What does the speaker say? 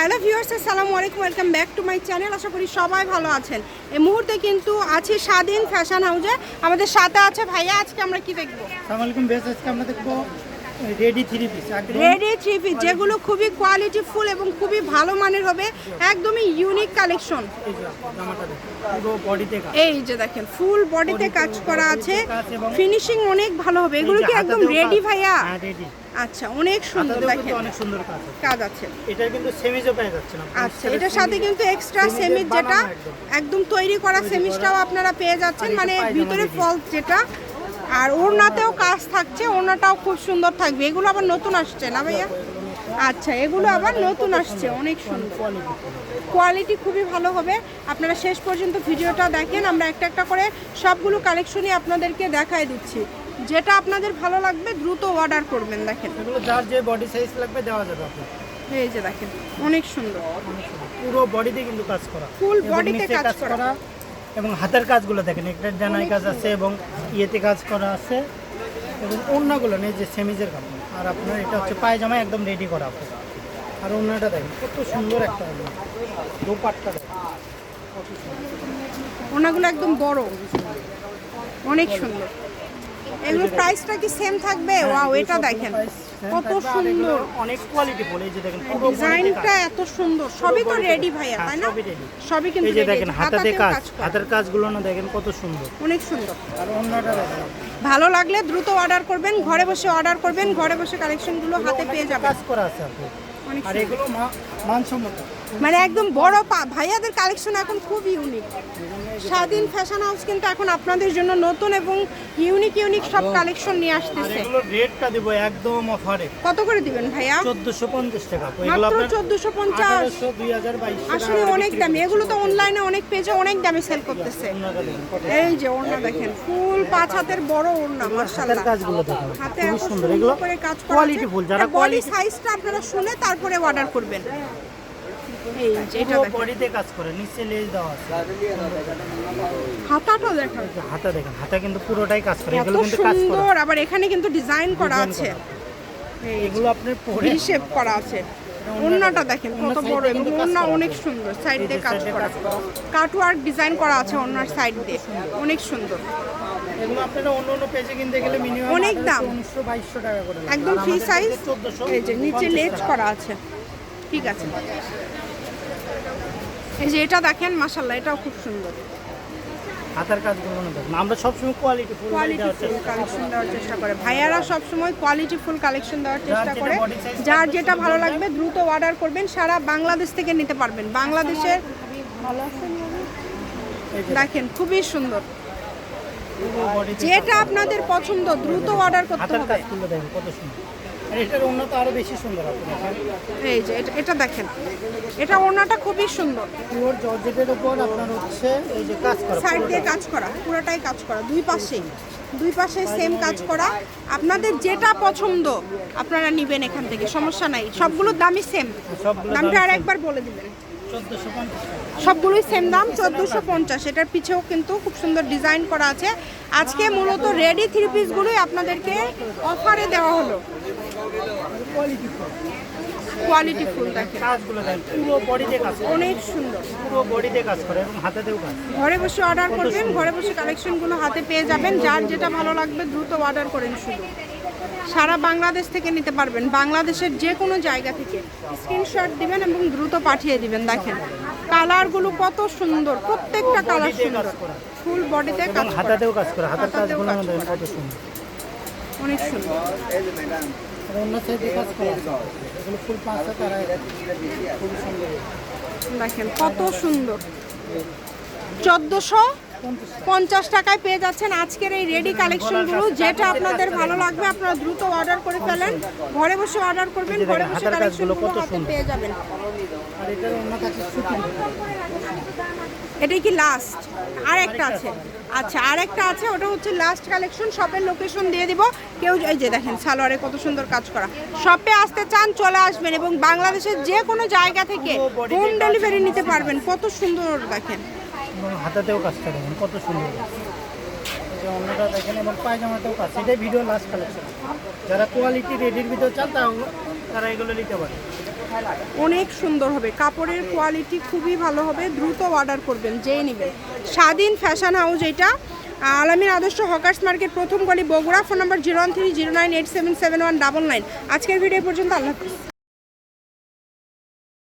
Hello viewers, আসসালামু আলাইকুম, welcome back to my channel. আশা করি সবাই ভালো আছেন। এই মুহূর্তে কিন্তু আছি স্বাধীন ফ্যাশন হাউজে। আমাদের সাথে আছে ভাইয়া, আজকে আমরা কি দেখব? আসসালামু আলাইকুম আজকে আমরা দেখব ready three piece ready three piece যেগুলো খুবই কোয়ালিটি ফুল এবং খুবই ভালো মানের হবে একদমই ইউনিক কালেকশন এই যে দেখুন ফুল বডিতে কাজ করা আছে। ফিনিশিং অনেক ভালো হবে। এগুলো কি একদম রেডি ভাইয়া? হ্যাঁ আচ্ছা অনেক সুন্দর দেখেন। অনেক সুন্দর কাজ আছে। এটার কিন্তু সেমিজও পেয়ে যাচ্ছে না। আচ্ছা এটার সাথে কিন্তু এক্সট্রা সেমিজ যেটা একদম। তৈরি করা সেমিজটাও আপনারা পেয়ে যাচ্ছেন। মানে ভিতরে। ফলস যেটা আর ওড়নাতেও কাজ থাকছে ওড়নাটাও খুব সুন্দর থাকবে। এগুলো আবার নতুন আসছে না ভাইয়া? আচ্ছা এগুলো আবার নতুন আসছে অনেক সুন্দর। কোয়ালিটি খুবই ভালো হবে। আপনারা শেষ পর্যন্ত ভিডিওটা দেখেন আমরা একটা একটা করে সবগুলো কালেকশনই আপনাদেরকে দেখায় দিচ্ছি। যেটা আপনাদের ভালো লাগবে দ্রুত অর্ডার করবেন দেখেন। এগুলো যার যে বডি সাইজ লাগবে দেওয়া যাবে এই যে দেখেন অনেক সুন্দর। পুরো বডিতে কিন্তু কাজ করা। ফুল এবং body তে নিচে কাজ করা। এবং হাতের কাজগুলো দেখেন একটা ডানাই কাজ আছে এবং ইয়েতে কাজ করা আছে এবং অন্যগুলো নেই যে সেমিজের কাপড়। আর আপনার এটা হচ্ছে পায়জামা একদম রেডি করা আপনার আর অন্যটা দেখেন কত সুন্দর একটা দোপাট্টা দেখেন। ওনাগুলো একদম বড়। অনেক সুন্দর। এগুলোর প্রাইসটা কি সেম থাকবে? ওয়াও এটা দেখেন। কত সুন্দর। অনেক কোয়ালিটি বলে এই যে দেখেন তে ডিজাইনটা এত সুন্দর। সবই তো রেডি ভাইয়া হ্যাঁ, তাই না? সবই কিন্তু এই যে দেখেন হাতাতে কাজ। হাতের কাজগুলো না দেখেন কত সুন্দর। অনেক সুন্দর। আর অন্যটা দেখেন। ভালো লাগলে দ্রুত অর্ডার করবেন ঘরে বসে অর্ডার করবেন ঘরে বসে কালেকশনগুলো হাতে পেয়ে যাবেন। কাজ করা আছে আর এগুলো মানসম্মত। মানে একদম বড় পা- ভাইয়াদের কালেকশন এখন খুব ইউনিক স্বাধীন ফ্যাশন হাউস কিন্তু এখন আপনাদের জন্য নতুন এবং ইউনিক ইউনিক সব কালেকশন নিয়ে আসতেছে। রেটটা দিব একদম অফারে কত করে দিবেন ভাইয়া? চোদ্দশো পঞ্চাশ টাকা। মাত্র আপনার চোদ্দশো পঞ্চাশ। আঠারোশো দুই হাজার বাইশ আসলে অনেক দামি। এগুলো তো অনলাইনে অনেক পেজে অনেক দামে সেল করতেছে। এই যে ওড়না দেখেন ফুল পাঁচ হাতের বড় ওড়না মাশাআল্লাহ। কাজগুলো দেখেন। হাতে সুন্দর। সুন্দর এগুলো করে কাজ করা কোয়ালিটি ফুল যারা কোয়ালিটি সাইজটা আপনারা শুনে তারপরে অর্ডার করবেন। এই যে বডিতে কাজ করে নিচে লেজ দেওয়া আছে। হাতাটা দেখেন। হাতা দেখেন হাতা কিন্তু পুরোটাই কাজ করে এগুলো কিন্তু কাজ সুন্দর আবার এখানে কিন্তু ডিজাইন করা আছে। এগুলো আপনার পরে করা আছে। ওন্নাটা দেখেন। কত বড় এবং ওন্না অনেক সুন্দর সাইড দিয়ে কাজ করা। কাটওয়ার্ক ডিজাইন করা আছে। ওন্নার সাইড দিয়ে। অনেক সুন্দর। এগুলো আপনারা অন্য অন্য পেজে কিনতে গেলে মিনিমাম অনেক দাম। উনিশশো বাইশশো টাকা করে একদম ফ্রি সাইজ এই যে নিচে লেজ করা আছে। ঠিক আছে। এই যে এটা দেখেন মাশাল্লাহ এটাও খুব সুন্দর। হাতার কাজগুলো আমরা সবসময় quality full quality full collection দেওয়ার চেষ্টা করে। ভাইয়ারা সবসময় কোয়ালিটি ফুল কালেকশন দেওয়ার চেষ্টা করে। যার যেটা ভালো লাগবে দ্রুত অর্ডার করবেন সারা বাংলাদেশ থেকে নিতে পারবেন। বাংলাদেশের দেখেন খুবই সুন্দর। যেটা আপনাদের পছন্দ দ্রুত অর্ডার করতে হবে। কত সুন্দর। আর এটার উন্নত আরও বেশি সুন্দর আপনার এই যে এটা- এটা দেখেন। এটা ওড়নাটা খুবই সুন্দর। পিওর জর্জেটের উপর আপনার হচ্ছে এই যে কাজ করা সাইড দিয়ে কাজ করা পুরোটাই কাজ করা দুই পাশেই। দুই পাশে সেম কাজ করা। আপনাদের যেটা পছন্দ আপনারা নেবেন এখান থেকে সমস্যা নাই। সবগুলোর দামই সেম দামটা আর একবার বলে দিবেন। সবগুলোই সেম দাম চোদ্দোশো পঞ্চাশ। এটার পিছেও কিন্তু খুব সুন্দর ডিজাইন করা আছে। আজকে মূলত রেডি থ্রি পিসগুলোই আপনাদেরকে অফারে দেওয়া হলো। কোয়ালিটি ফুল দেখেন। কাজগুলো দেখেন পুরো বডিতে কাজ অনেক সুন্দর। পুরো বডিতে কাজ করে এবং হাতেতেও কাজ ঘরে বসে অর্ডার করবেন ঘরে বসে কালেকশনগুলো হাতে পেয়ে যাবেন। যার যেটা ভালো লাগবে দ্রুত অর্ডার করেন শুধু। সারা বাংলাদেশ থেকে নিতে পারবেন। বাংলাদেশের যে কোনো জায়গা থেকে স্ক্রিনশট দিবেন এবং দ্রুত পাঠিয়ে দিবেন। দেখেন কালারগুলো কত সুন্দর। প্রত্যেকটা কালার সুন্দর। ফুল বডিতে কাজ হাতাতেও কাজ করে। হাতাতেও কাজ দেখেন কত সুন্দর। অনেক সুন্দর। অন্য ফুল দেখেন কত সুন্দর। চোদ্দোশো পঞ্চাশ টাকায় পেয়ে যাচ্ছেন আজকের এই রেডি কালেকশনগুলো যেটা আপনাদের ভালো লাগবে আপনারা দ্রুত অর্ডার করে ফেলেন। ঘরে বসে অর্ডার করবেন ঘরে বসে কালেকশনগুলো হাতে পেয়ে যাবেন। এটাই কি লাস্ট আর একটা আছে। আচ্ছা আর একটা আছে ওটা হচ্ছে লাস্ট কালেকশন শপের লোকেশন দিয়ে দিব। কেউ এই যে দেখেন সালোয়ারে কত সুন্দর কাজ করা। শপে আসতে চান চলে আসবেন এবং বাংলাদেশের যে কোনো জায়গা থেকে হোম ডেলিভারি নিতে পারবেন। কত সুন্দর দেখেন। এবং হাতাতেও কাজটা দেখেন কত সুন্দর। কাজ। অন্যটা দেখেন এবং পায়জামাতেও কাজ, এটাই ভিডিও লাস্ট কালেকশন যারা কোয়ালিটি রেডির ভিতর চান তারা এগুলো নিতে পারে। অনেক সুন্দর হবে। কাপড়ের কোয়ালিটি খুবই ভালো হবে, দ্রুত অর্ডার করবেন, যেই নেবেন। স্বাধীন ফ্যাশন হাউস এটা। আলামিন আদর্শ হকার্স মার্কেট প্রথম গলি Bogura phone number zero one three zero nine eight seven seven one double nine আজকের ভিডিও পর্যন্ত, আল্লাহ